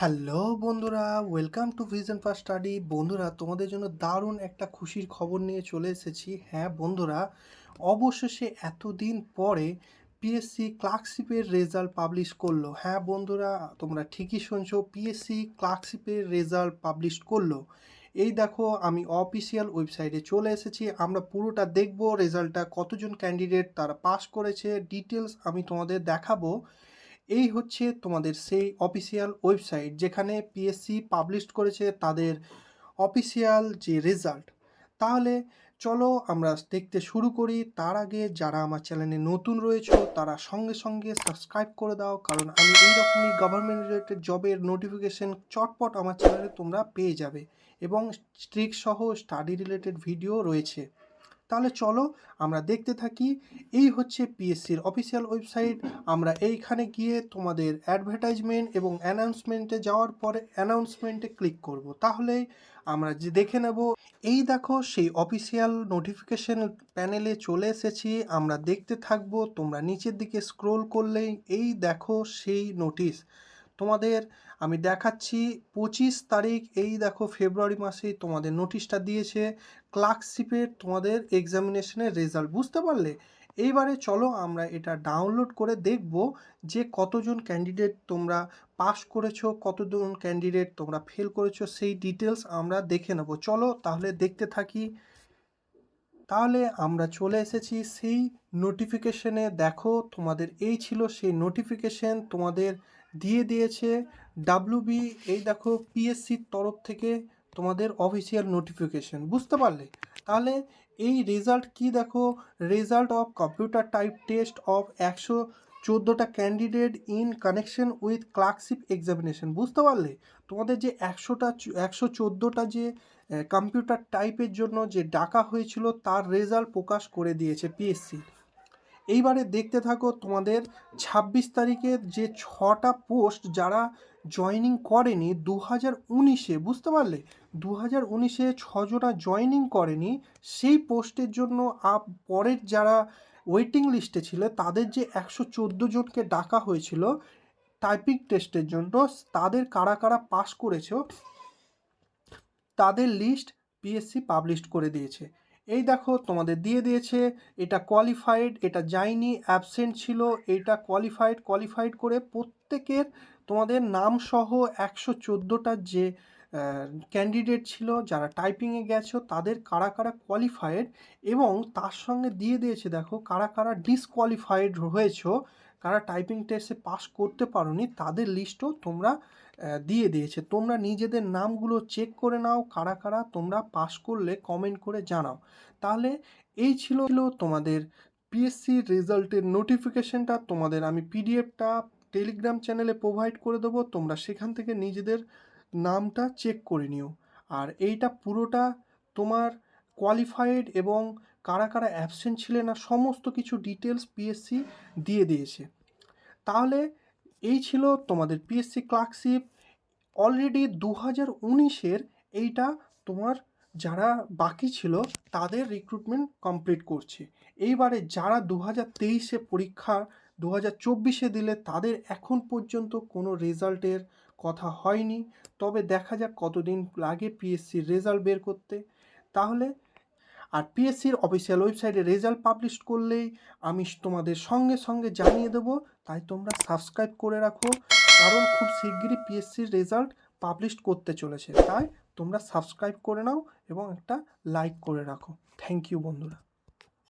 Hello বন্ধুরা welcome to vision for study বন্ধুরা, তোমাদের জন্য দারুণ একটা খুশির খবর নিয়ে চলে এসেছি। হ্যাঁ বন্ধুরা, অবশেষে এতদিন পরে পিএসসি ক্লার্কশিপের রেজাল্ট পাবলিশ করল। হ্যাঁ বন্ধুরা, তোমরা ঠিকই শুনছো পিএসসি ক্লার্কশিপের রেজাল্ট পাবলিশ করল। এই দেখো, আমি অফিসিয়াল ওয়েবসাইটে চলে এসেছি। আমরা পুরোটা দেখব রেজাল্টটা কতজন ক্যান্ডিডেট তারা পাস করেছে। ডিটেলস আমি তোমাদের দেখাবো। এই হচ্ছে তোমাদের সেই অফিসিয়াল ওয়েবসাইট যেখানে পিএসসি পাবলিশ করেছে তাদের অফিসিয়াল যে রেজাল্ট তাহলে চলো আমরা দেখতে শুরু করি। তার আগে যারা আমার চ্যানেলে নতুন রয়েছে, তারা সঙ্গে সঙ্গে সাবস্ক্রাইব করে দাও, কারণ আমি এইরকমই গভর্নমেন্ট রিলেটেড জবের নোটিফিকেশন চটপট আমার চ্যানেলে তোমরা পেয়ে যাবে এবং স্ট্রিক সহ স্টাডি রিলেটেড ভিডিও রয়েছে। তাহলে চলো আমরা দেখতে থাকি। এই হচ্ছে পিএসসির অফিসিয়াল ওয়েবসাইট আমরা এইখানে গিয়ে তোমাদের অ্যাডভার্টাইজমেন্ট এবং অ্যানাউন্সমেন্টে যাওয়ার পরে অ্যানাউন্সমেন্টে ক্লিক করব। তাহলে আমরা যে দেখে নেব, এই দেখো সেই অফিসিয়াল নোটিফিকেশন প্যানেলে চলে এসেছি। আমরা দেখতে থাকব, তোমরা নিচের দিকে স্ক্রোল করলেই এই দেখো সেই নোটিশ তোমাদের, আমি দেখাচ্ছি পঁচিশ তারিখ, এই দেখো ফেব্রুয়ারি মাসেই তোমাদের নোটিশটা দিয়েছে। ক্লার্কশিপের তোমাদের এক্সামিনেশনের রেজাল্ট বুঝতে পারলে? এইবারে চলো আমরা এটা ডাউনলোড করে দেখব যে কতজন ক্যান্ডিডেট তোমরা পাস করেছ, কতজন ক্যান্ডিডেট তোমরা ফেল করেছ, সেই ডিটেলস আমরা দেখে নেব। চলো তাহলে দেখতে থাকি। তাহলে আমরা চলে এসেছি, সেই নোটিফিকেশনে দেখো তোমাদের এই ছিল সেই নোটিফিকেশন তোমাদের দিয়ে দিয়েছে। ডাব্লিউবি এই দেখো পিএসসির তরফ থেকে তোমাদের অফিসিয়াল নোটিফিকেশন বুঝতে পারলে? তাহলে এই রেজাল্ট কি দেখো? Result of computer type test of একশো চোদ্দোটা candidate in connection with clerkship examination বুঝতে পারলে? তোমাদের যে একশোটা, একশো চোদ্দোটা যে কম্পিউটার টাইপের জন্য যে ডাকা হয়েছিল, তার রেজাল্ট প্রকাশ করে দিয়েছে পিএসসি এইবারে দেখতে থাকো তোমাদের ছাব্বিশ তারিখের যে ছটা পোস্ট যারা জয়নিং করেনি দু হাজার উনিশে, বুঝতে পারলে? দু হাজার উনিশে ছজনা জয়নিং করেনি, সেই পোস্টের জন্য আপ পরের যারা ওয়েটিং লিস্টে ছিল, তাদের যে একশো চোদ্দ জনকে ডাকা হয়েছিল টাইপিং টেস্টের জন্য, তাদের কারা কারা পাস করেছে, তাদের লিস্ট পিএসসি পাবলিশ করে দিয়েছে। এই দেখো তোমাদের দিয়ে দিয়েছে, এটা কোয়ালিফাইড এটা যায়নি অ্যাবসেন্ট ছিল, এটা কোয়ালিফাইড কোয়ালিফাইড করে প্রত্যেকের তোমাদের নাম সহ একশো চোদ্দোটার যে ক্যান্ডিডেট ছিল, যারা টাইপিংয়ে গেছো, তাদের কারা কারা কোয়ালিফাইড এবং তার সঙ্গে দিয়ে দিয়েছে দেখো কারা কারা ডিসকোয়ালিফাইড হয়েছো কারা টাইপিং টেস্টে পাস করতে পারোনি, তাদের লিস্টও তোমরা দিয়ে দিয়েছে। তোমরা নিজেদের নামগুলো চেক করে নাও, কারা কারা তোমরা পাস করলে কমেন্ট করে জানাও। তাহলে এই ছিল তোমাদের পিএসসি রেজাল্টের নোটিফিকেশনটা তোমাদের আমি পিডিএফটা টেলিগ্রাম চ্যানেলে প্রোভাইড করে দেবো। তোমরা সেখান থেকে নিজেদের নামটা চেক করে নিও। আর এইটা পুরোটা তোমার কোয়ালিফাইড এবং কারা কারা অ্যাবসেন্ট ছিলেন না, সমস্ত কিছু ডিটেলস পিএসসি দিয়ে দিয়েছে। তাহলে এই ছিল তোমাদের পিএসসি ক্লার্কশিপ অলরেডি দু হাজার উনিশের এইটা তোমার যারা বাকি ছিল, তাদের রিক্রুটমেন্ট কমপ্লিট করছে। এইবারে যারা দু হাজার তেইশে পরীক্ষা দু হাজার চব্বিশে দিলে তাদের এখন পর্যন্ত কোনো রেজাল্টের কথা হয়নি। তবে দেখা যাক কতদিন লাগে পিএসসির রেজাল্ট বের করতে। তাহলে আর পিএসসির অফিসিয়াল ওয়েবসাইটে রেজাল্ট পাবলিশ করলেই আমি তোমাদের সঙ্গে সঙ্গে জানিয়ে দেবো। তাই তোমরা সাবস্ক্রাইব করে রাখো, কারণ খুব শিগগিরই পিএসসির রেজাল্ট পাবলিশ করতে চলেছে। তাই তোমরা সাবস্ক্রাইব করে নাও এবং একটা লাইক করে রাখো। থ্যাংক ইউ বন্ধুরা।